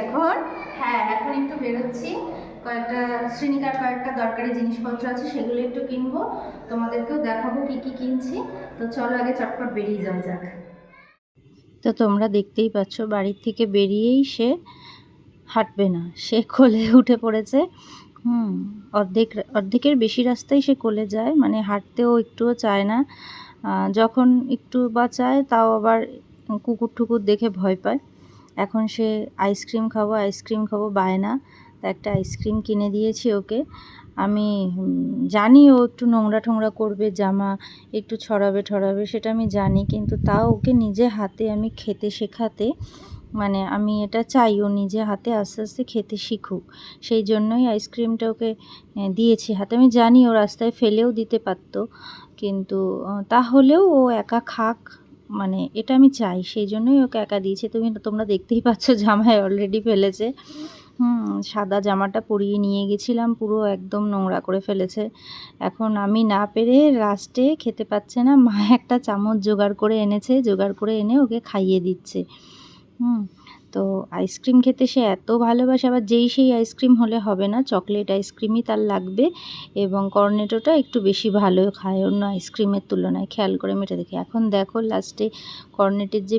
এখন? হ্যাঁ এখন একটু বেরোচ্ছি। কয়েকটা শ্রেণিকার কয়েকটা দরকারি জিনিসপত্র আছে, সেগুলো একটু কিনবো। তোমাদেরকেও দেখাবো কি কি কিনছি। তো চলো আগে চটপট বেরিয়ে যাওয়া যাক। তো তোমরা দেখতেই পাচ্ছ, বাড়ির থেকে বেরিয়েই সে হাঁটবে না। সে কোলে উঠে পড়েছে। হুম, অর্ধেক, অর্ধেকের বেশি রাস্তায় সে কোলে যায়। মানে হাঁটতেও একটুও চায় না। যখন একটু বা চায়, তাও আবার কুকুর টুকুর দেখে ভয় পায়। এখন সে আইসক্রিম খাব আইসক্রিম খাব বায়না তা একটা আইসক্রিম কিনে দিয়েছি ওকে। আমি জানি ও একটু নোংরা ঠোংরা করবে, জামা একটু ছড়াবে ছড়াবে সেটা আমি জানি। কিন্তু তাও ওকে নিজে হাতে আমি খেতে শেখাতে মানে আমি এটা চাই, ও নিজে হাতে আস্তে আস্তে খেতে শিখুক। সেই জন্যই আইসক্রিমটা ওকে দিয়েছি হাতে। আমি জানি ও রাস্তায় ফেলেও দিতে পারতো, কিন্তু তাহলেও ও একা খাক। মানে এটা আমি চাই, সেই জন্যই ওকে একা দিয়েছে। তুমি তোমরা দেখতেই পাচ্ছ জামায় অলরেডি ফেলেছে। হুম, সাদা জামাটা পরিয়ে নিয়ে গেছিলাম, পুরো একদম নোংরা করে ফেলেছে। এখন আমি না পেরে লাস্টে খেতে পাচ্ছে না, মা একটা চামচ জোগাড় করে এনেছে, জোগাড় করে এনে ওকে খাইয়ে দিচ্ছে। হুম তো আইসক্রিম খেতে সে এত ভালোবাসে, আবার যেই সেই আইসক্রিম হলে হবে না, চকলেট আইসক্রিমই তার লাগবে এবং কর্নেটোটা একটু বেশি ভালো খায় অন্য আইসক্রিমের তুলনায়। খেয়াল করে মেটে দেখি। এখন দেখো, লাস্টে কর্নেটের যে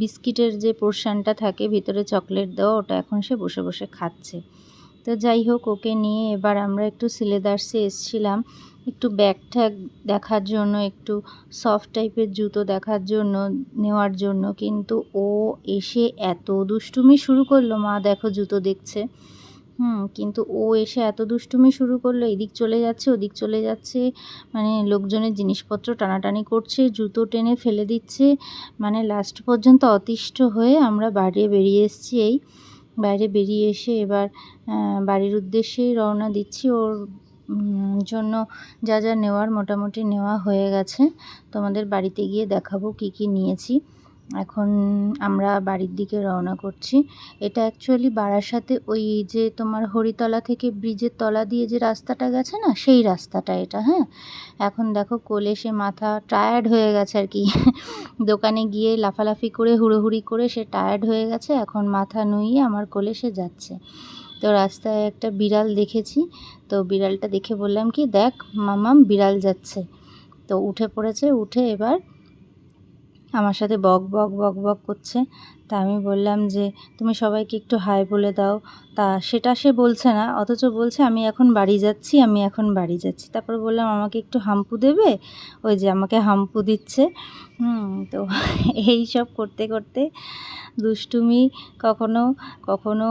বিস্কিটের যে পোর্শনটা থাকে, ভিতরে চকলেট দেওয়া, ওটা এখন সে বসে বসে খাচ্ছে। তো যাই হোক, ওকে নিয়ে এবার আমরা একটু সিলেদার্সে এসছিলাম। একটু ব্যাগ ট্যাগ দেখার জন্য, একটু সফট টাইপের জুতো দেখার জন্য, নেওয়ার জন্য। কিন্তু ও এসে এত দুষ্টুমি শুরু করল, মা দেখো জুতো দেখছে। হুম, কিন্তু ও এসে এত দুষ্টুমি শুরু করল, এদিক চলে যাচ্ছে, ওদিক চলে যাচ্ছে। মানে লোকজনের জিনিসপত্র টানাটানি করছে, জুতো টেনে ফেলে দিচ্ছে। মানে লাস্ট পর্যন্ত অতিষ্ঠ হয়ে আমরা বাইরে বেরিয়ে এসেছি এই। বাইরে বেরিয়ে এসে এবার বাড়ির উদ্দেশ্যেই রওনা দিচ্ছি। ওর জন্য যা যা নেওয়ার মোটামুটি নেওয়া হয়ে গেছে। তোমাদের বাড়িতে গিয়ে দেখাবো কি কি নিয়েছি। এখন আমরা বাড়ির দিকে রওনা করছি। এটা অ্যাকচুয়ালি বারাসাতে ওই যে তোমার হরিতলা থেকে ব্রিজের তলা দিয়ে যে রাস্তাটা গেছে না, সেই রাস্তাটা এটা হ্যাঁ? এখন দেখো কোলে সে মাথা টায়ার্ড হয়ে গেছে আর কি। দোকানে গিয়ে লাফালাফি করে, হুড়োহুড়ি করে সে টায়ার্ড হয়ে গেছে, এখন মাথা নুইয়ে আমার কোলে সে যাচ্ছে। তো রাস্তায় একটা বিড়াল দেখেছি, তো বিড়ালটা দেখে বললাম কি, দেখ মামাম, বিড়াল যাচ্ছে। তো উঠে পড়েছে, উঠে এবার আমার সাথে বক বক বক বক করছে। তা আমি বললাম যে তুমি সবাইকে একটু হাই বলে দাও। তা সেটা সে বলছে না অথচ বলছে আমি এখন বাড়ি যাচ্ছি আমি এখন বাড়ি যাচ্ছি। তারপর বললাম আমাকে একটু হাম্পু দেবে? ওই যে আমাকে হাম্পু দিচ্ছে। তো এই সব করতে করতে দুষ্টুমি কখনো কখনো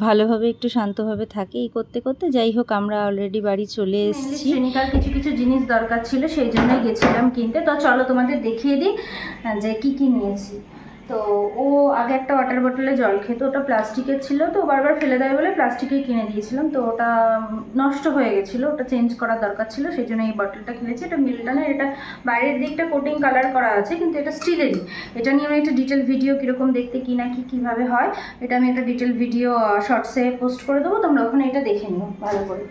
ভালোভাবে একটু শান্তভাবে থাকে। এই করতে করতে যাই হোক আমরা অলরেডি বাড়ি চলে এসেছি। শ্রেণিকার কিছু কিছু জিনিস দরকার ছিল সেই জন্যই গেছিলাম কিনতে। তো চলো তোমাদের দেখিয়ে দিই যে কি কি নিয়েছি। তো ও আগে একটা ওয়াটার বোতলে জল খেত, ওটা প্লাস্টিকের ছিল তো, বারবার ফেলে দেয় বলে প্লাস্টিকের কিনে দিয়েছিলাম। তো ওটা নষ্ট হয়ে গেছিল, ওটা চেঞ্জ করার দরকার ছিল সেই জন্য এই বটলটা কিনেছি। এটা মিল্টনের এটা বাইরের দিকটা কোটিং কালার করা আছে, কিন্তু এটা স্টিলেরই এটা নিয়ে আমি একটা ডিটেল ভিডিও কীরকম দেখতে, কি না, কি কীভাবে হয়, এটা আমি একটা ডিটেল ভিডিও শর্টসে পোস্ট করে দেবো, তোমরা ওখানে এটা দেখে নিও, ভালো করে।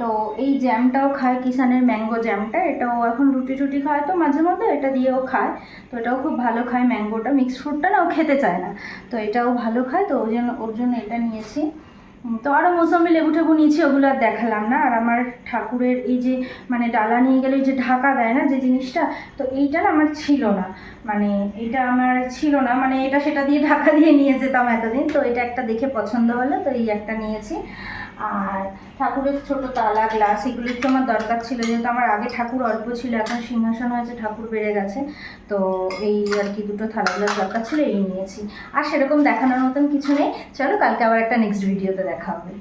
তো এই জ্যামটাও খায় কিষানের ম্যাঙ্গো জ্যামটা এটাও এখন রুটি টুটি খায় তো মাঝে মধ্যে, এটা দিয়েও খায়। তো এটাও খুব ভালো খায় ম্যাঙ্গোটা মিক্সড ফ্রুটটা না, ও খেতে চায় না। তো এটাও ভালো খায়, তো ওই জন্য, ওর জন্য এটা নিয়েছি। তো আরও মৌসুমি লেবু টেবু নিয়েছি, ওগুলো আর দেখালাম না। আর আমার ঠাকুরের এই যে মানে ডালা নিয়ে গেলে যে ঢাকা দেয় না, যে জিনিসটা, তো এইটা না আমার ছিল না। মানে এটা আমার ছিল না মানে এটা সেটা দিয়ে ঢাকা দিয়ে নিয়ে যেতাম এতদিন, তো এটা একটা দেখে পছন্দ হলো, তো এই একটা নিয়েছি। আর ঠাকুরের ছোট তালা গ্লাস এগুলো তো আমার দরকার ছিল, যেহেতু আমার আগে ঠাকুর অল্প ছিল, এখন সিংহাসন হয়েছে, ঠাকুর বেড়ে গেছে, তো এই আর কি দুটো থালা গ্লাস দরকার ছিল, এই নিয়েছি। আর সেরকম দেখানোর মতন কিছু নেই, চলো কালকে আবার একটা নেক্সট ভিডিওতে দেখা হবে।